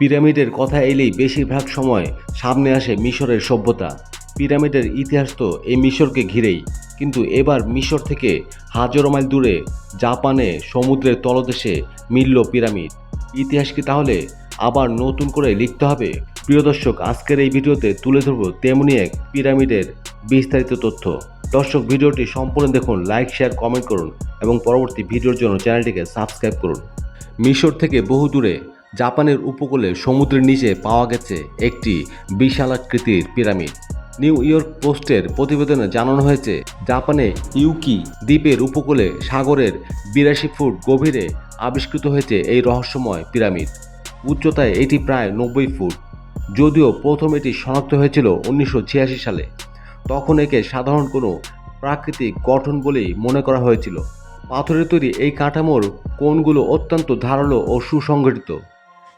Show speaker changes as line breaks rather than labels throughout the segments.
পিরামিডের কথা এলেই বেশিরভাগ সময় সামনে আসে মিশরের সভ্যতা। পিরামিডের ইতিহাস তো এই মিশরকে ঘিরেই, কিন্তু এবার মিশর থেকে হাজারো মাইল দূরে জাপানে সমুদ্রের তলদেশে মিলল পিরামিড। ইতিহাস কি তাহলে আবার নতুন করে লিখতে হবে? প্রিয় দর্শক, আজকের এই ভিডিওতে তুলে ধরব তেমনি এক পিরামিডের বিস্তারিত তথ্য। দর্শক, ভিডিওটি সম্পূর্ণ দেখুন, লাইক, শেয়ার, কমেন্ট করুন এবং পরবর্তী ভিডিওর জন্য চ্যানেলটিকে সাবস্ক্রাইব করুন। মিশর থেকে বহু দূরে জাপানের উপকূলে সমুদ্রের নিচে পাওয়া গেছে একটি বিশালাকৃতির পিরামিড। নিউ ইয়র্ক পোস্টের প্রতিবেদনে জানানো হয়েছে, জাপানে ইউকি দ্বীপের উপকূলে সাগরের বিরাশি ফুট গভীরে আবিষ্কৃত হয়েছে এই রহস্যময় পিরামিড। উচ্চতায় এটি প্রায় নব্বই ফুট, যদিও প্রথম এটি শনাক্ত হয়েছিল উনিশশো ছিয়াশি সালে। তখন একে সাধারণ কোনো প্রাকৃতিক গঠন বলেই মনে করা হয়েছিল। পাথরের তৈরি এই কাঠামোর কোণগুলো অত্যন্ত ধারালো ও সুসংগঠিত।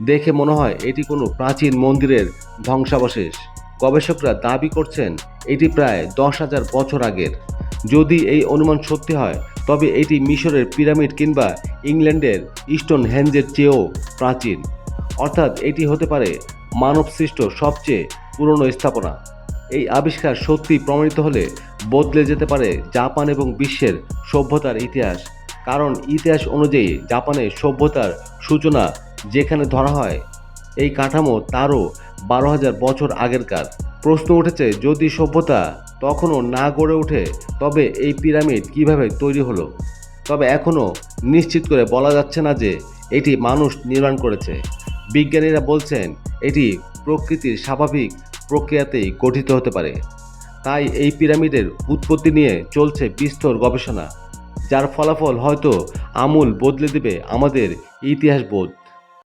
দেখে মনে হয় এটি কোনো প্রাচীন মন্দিরের ধ্বংসাবশেষ। গবেষকরা দাবি করছেন এটি প্রায় দশ হাজার বছর আগের। যদি এই অনুমান সত্যি হয়, তবে এটি মিশরের পিরামিড কিংবা ইংল্যান্ডের ইস্টন হ্যান্ডের চেয়েও প্রাচীন। অর্থাৎ এটি হতে পারে মানবসৃষ্ট সবচেয়ে পুরনো স্থাপনা। এই আবিষ্কার সত্যি প্রমাণিত হলে বদলে যেতে পারে জাপান এবং বিশ্বের সভ্যতার ইতিহাস। কারণ ইতিহাস অনুযায়ী জাপানের সভ্যতার সূচনা যেখানে ধরা হয়। এই কাঠামো তারও বারো হাজার বছর আগেরকার। প্রশ্ন উঠেছে, যদি সভ্যতা তখনও না গড়ে ওঠে, তবে এই পিরামিড কীভাবে তৈরি হলো? তবে এখনও নিশ্চিত করে বলা যাচ্ছে না যে এটি মানুষ নির্মাণ করেছে। বিজ্ঞানীরা বলছেন, এটি প্রকৃতির স্বাভাবিক প্রক্রিয়াতেই গঠিত হতে পারে। তাই এই পিরামিডের উৎপত্তি নিয়ে চলছে বিস্তর গবেষণা, যার ফলাফল হয়তো আমূল বদলে দেবে আমাদের ইতিহাস বোধ